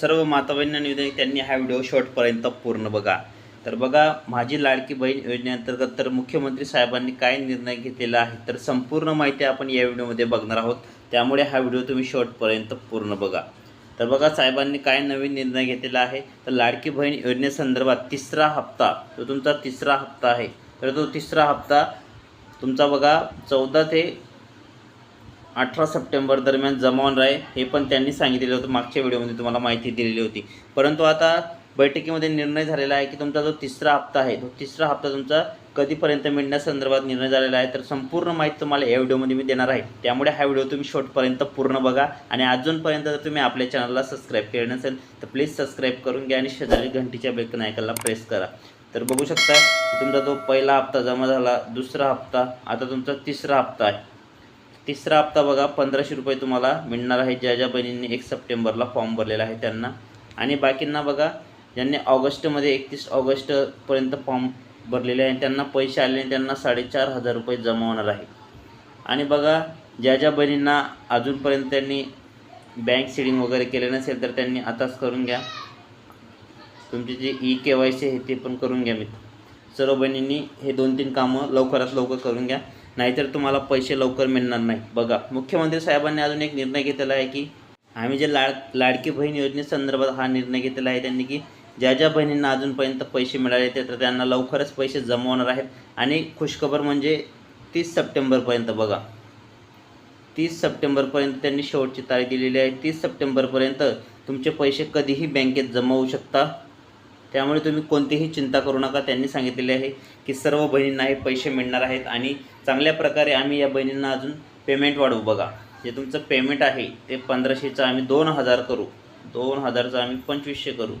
सर्व माताबहिणींना निवेदन त्यांनी हा व्हिडिओ शेवटपर्यंत पूर्ण बघा. तर बघा माझी लाडकी बहीण योजनेअंतर्गत तर मुख्यमंत्री साहेबांनी काय निर्णय घेतलेला आहे तर संपूर्ण माहिती आपण या व्हिडिओमध्ये बघणार आहोत. त्यामुळे हा व्हिडिओ तुम्ही शेवटपर्यंत पूर्ण बघा. तर बघा साहेबांनी काय नवीन निर्णय घेतलेला आहे? तर लाडकी बहीण योजनेसंदर्भात तिसरा हप्ता तो तुमचा तिसरा हप्ता आहे. तर तो तिसरा हप्ता तुमचा बघा चौदा ते अठरा सप्टेंबर दरम्यान जमावणार आहे हे पण त्यांनी सांगितलेलं होतं. मागच्या व्हिडिओमध्ये तुम्हाला माहिती दिलेली होती. परंतु आता बैठकीमध्ये निर्णय झालेला आहे की तुमचा जो तिसरा हप्ता आहे तो तिसरा हप्ता तुमचा कधीपर्यंत मिळण्यासंदर्भात निर्णय झालेला आहे तर संपूर्ण माहिती तुम्हाला या व्हिडिओमध्ये मी देणार आहे. त्यामुळे हा व्हिडिओ तुम्ही शॉर्टपर्यंत पूर्ण बघा आणि अजूनपर्यंत जर तुम्ही आपल्या चॅनलला सबस्क्राईब केलं नसेल तर प्लीज सबस्क्राईब करून घ्या आणि शेजारी घंटीच्या बेलकन ऐकायला प्रेस करा. तर बघू शकता तुमचा जो पहिला हप्ता जमा झाला दुसरा हप्ता आता तुमचा तिसरा हप्ता आहे. तिसरा हप्ता बघा पंधराशे रुपये तुम्हाला मिळणार आहे. ज्या ज्या बहिणींनी एक सप्टेंबरला फॉर्म भरलेला आहे त्यांना. आणि बाकींना बघा ज्यांनी ऑगस्टमध्ये एकतीस ऑगस्टपर्यंत फॉर्म भरलेले आहे त्यांना पैसे आले आणि त्यांना साडेचार हजार रुपये जमा होणार आहे. आणि बघा ज्या ज्या बहिणींना अजूनपर्यंत त्यांनी बँक सीडिंग वगैरे केले नसेल तर त्यांनी आताच करून घ्या. तुमची जी ई के वाय सी आहे ते पण करून घ्या मित्र. सर्व बहिणींनी हे दोन तीन कामं लवकरात लवकर करून घ्या. नाहीतर तुम्हाला पैसे लवकर मिळणार नाही. बघा मुख्यमंत्री साहेबांनी अजून एक निर्णय घेतलेला आहे की आम्ही जे लाड लाडकी बहीण योजनेसंदर्भात हा निर्णय घेतलेला आहे त्यांनी की ज्या ज्या बहिणींना अजूनपर्यंत पैसे मिळाले ते तर त्यांना लवकरच पैसे जमा होणार आहेत. आणि खुशखबर म्हणजे तीस सप्टेंबरपर्यंत बघा. तीस सप्टेंबरपर्यंत त्यांनी शेवटची तारीख दिलेली आहे. तीस सप्टेंबरपर्यंत तुमचे पैसे कधीही बँकेत जमवू शकता. त्यामुळे तुम्ही कोणतीही चिंता करू नका. त्यांनी सांगितलेले आहे की सर्व बहिणींना हे पैसे मिळणार आहेत आणि चांगल्या प्रकारे आम्ही या बहिणींना अजून पेमेंट वाढवू. बघा जे तुमचं पेमेंट आहे ते पंधराशेचं आम्ही दोन हजार करू. दोन हजारचं आम्ही पंचवीसशे करू.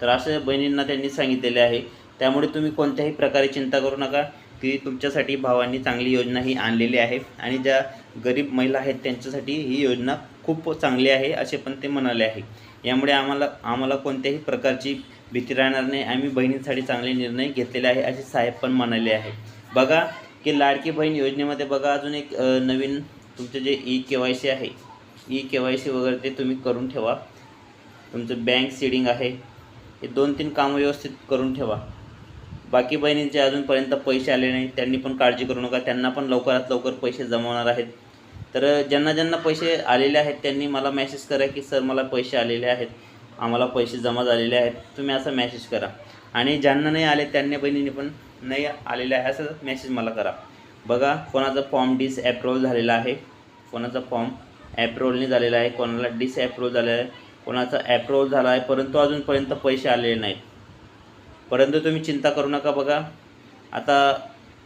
तर असं बहिणींना त्यांनी सांगितलेले आहे. त्यामुळे तुम्ही कोणत्याही प्रकारे चिंता करू नका. की तुमच्यासाठी भावांनी चांगली योजना ही आणलेली आहे आणि ज्या गरीब महिला आहेत त्यांच्यासाठी ही योजना खूप चांगली आहे असे पण ते म्हणाले आहे. यामुळे आम्हाला आम्हाला कोणत्याही प्रकारची भीती राहणार नाही. आम्ही बहिणींसाठी चांगले निर्णय घेतलेले आहे असे साहेब पण म्हणाले आहे. बघा की लाडकी बहीण योजनेमध्ये बघा अजून एक नवीन तुमचं जे ई के वाय सी आहे ई के वाय सी वगैरे ते तुम्ही करून ठेवा. तुमचं बँक सीडिंग आहे. हे दोन तीन कामं व्यवस्थित करून ठेवा. बाकी बहिणींचे अजूनपर्यंत पैसे आले नाही त्यांनी पण काळजी करू नका. त्यांना पण लवकरात लवकर पैसे जमवणार आहेत. तर ज्यांना ज्यांना पैसे आलेले आहेत त्यांनी मला मेसेज करा की सर मला पैसे आलेले आहेत. आम्हाला पैसे जमा झालेले आहेत. तुम्ही असा मेसेज करा. आणि ज्यांना नाही आले त्यांनी बहिणींनी पण नाही आलेले आहे असं मेसेज मला करा. बघा कोणाचा फॉर्म डिस ॲप्रूव्हल झालेला आहे. कोणाचा फॉर्म ॲप्रूव्हल झालेला आहे. कोणाला डिस ॲप्रूव्हल झालेला आहे. कोणाचा ॲप्रूव्हल झाला आहे परंतु अजूनपर्यंत पैसे आलेले नाहीत. परंतु तुम्ही चिंता करू नका बघा. आता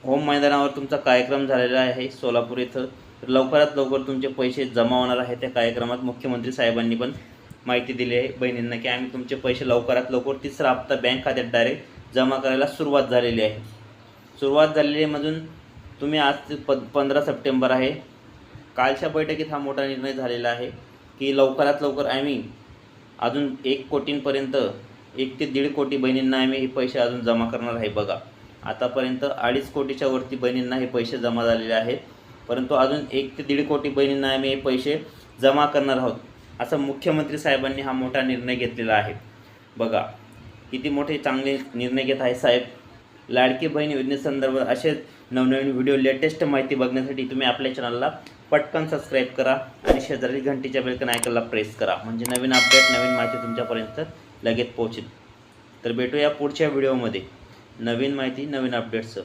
होम मैदानावर तुमचा कार्यक्रम झालेला आहे सोलापूर इथं. तर लवकरात लवकर तुमचे पैसे जमा होणार आहे त्या कार्यक्रमात. मुख्यमंत्री साहेबांनी पण माहिती दिली आहे बहिणींना की आम्ही तुमचे पैसे लवकरात लवकर तिसरा हप्ता बँक खात्यात डायरेक्ट जमा करायला सुरुवात झालेली आहे. सुरुवात झालेली मधून तुम्ही आज प पंधरा सप्टेंबर आहे. कालच्या बैठकीत हा मोठा निर्णय झालेला आहे की लवकरात लवकर आम्ही अजून एक कोटींपर्यंत एक ते दीड कोटी बहिणींना आम्ही हे पैसे अजून जमा करणार आहे बघा. आतापर्यंत अडीच कोटीच्या वरती बहिणींना हे पैसे जमा झालेले आहेत. परंतु अजून एक ते दीड कोटी बहिणींना आम्ही हे पैसे जमा करणार आहोत. असा मुख्यमंत्री साहेबांनी हा मोठा निर्णय घेतलेला आहे. बघा किती मोठे चांगले निर्णय घेत आहे साहेब. लाडकी बहीण योजनेसंदर्भात असेच नवनवीन व्हिडिओ लेटेस्ट माहिती बघण्यासाठी तुम्ही आपल्या चॅनलला पटकन सबस्क्राईब करा आणि शेजारी घंटीच्या बेलकन ऐकायला प्रेस करा. म्हणजे नवीन अपडेट नवीन माहिती तुमच्यापर्यंत लगेच पोहोचेल. तर भेटूया पुढच्या व्हिडिओमध्ये. नवीन माहिती नवीन अपडेट्सचं